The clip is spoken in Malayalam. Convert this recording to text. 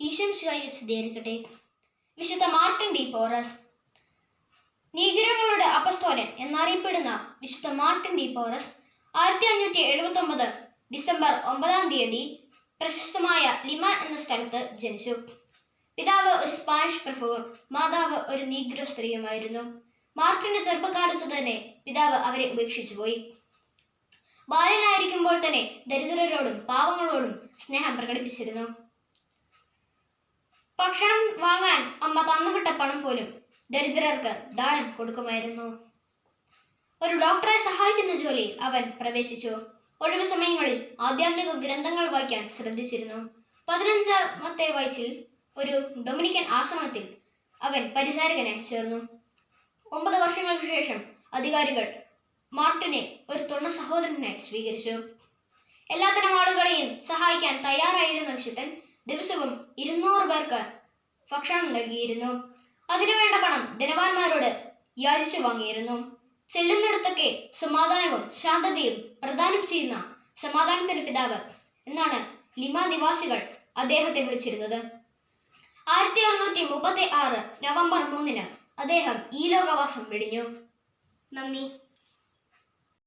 ഈശംശിയായി സ്ഥിരീകരിക്കട്ടെ വിശുദ്ധ മാർട്ടിൻ ഡി പോറസ്. നീഗിരങ്ങളുടെ അപസ്തോലൻ എന്നറിയപ്പെടുന്ന വിശുദ്ധ മാർട്ടിൻ ഡി പോറസ് ആയിരത്തി അഞ്ഞൂറ്റി എഴുപത്തി ഒമ്പത് ഡിസംബർ ഒമ്പതാം തീയതി പ്രശസ്തമായ ലിമ എന്ന സ്ഥലത്ത് ജനിച്ചു. പിതാവ് ഒരു സ്പാനിഷ് പ്രഭുവും മാതാവ് ഒരു നീഗ്രോ സ്ത്രീയുമായിരുന്നു. മാർട്ടിന്റെ ചെറുപ്പകാലത്തു തന്നെ പിതാവ് അവരെ ഉപേക്ഷിച്ചു പോയി. ബാലനായിരിക്കുമ്പോൾ തന്നെ ദരിദ്രരോടും പാവങ്ങളോടും സ്നേഹം പ്രകടിപ്പിച്ചിരുന്നു. ഭക്ഷണം വാങ്ങാൻ അമ്മ തന്നുവിട്ട പണം പോലും ദരിദ്രർക്ക് ദാനം കൊടുക്കുമായിരുന്നു. ഒരു ഡോക്ടറെ സഹായിക്കുന്ന ജോലിയിൽ അവൻ പ്രവേശിച്ചു. ഒഴിവു സമയങ്ങളിൽ ആധ്യാത്മിക ഗ്രന്ഥങ്ങൾ വായിക്കാൻ ശ്രദ്ധിച്ചിരുന്നു. പതിനഞ്ചാമത്തെ വയസ്സിൽ ഒരു ഡൊമിനിക്കൻ ആശ്രമത്തിൽ അവൻ പരിചാരകനായി ചേർന്നു. ഒമ്പത് വർഷങ്ങൾക്ക് ശേഷം അധികാരികൾ മാർട്ടിനെ ഒരു തുണ സഹോദരനായി സ്വീകരിച്ചു. എല്ലാത്തരം ആളുകളെയും സഹായിക്കാൻ തയ്യാറായിരുന്ന വിശുദ്ധൻ ദിവസവും ഇരുന്നൂറ് പേർക്ക് ഭക്ഷണം നൽകിയിരുന്നു. അതിനുവേണ്ട പണം ധനവാന്മാരോട് യാചിച്ചു വാങ്ങിയിരുന്നു. ചെല്ലുന്നിടത്തൊക്കെ സമാധാനവും ശാന്തതയും പ്രദാനം ചെയ്യുന്ന സമാധാനത്തിന്റെ പിതാവ് എന്നാണ് ലിമ നിവാസികൾ അദ്ദേഹത്തെ വിളിച്ചിരുന്നത്. ആയിരത്തി അറുന്നൂറ്റി മുപ്പത്തി ആറ് നവംബർ മൂന്നിന് അദ്ദേഹം ഈ ലോകവാസം വെടിഞ്ഞു. നന്ദി.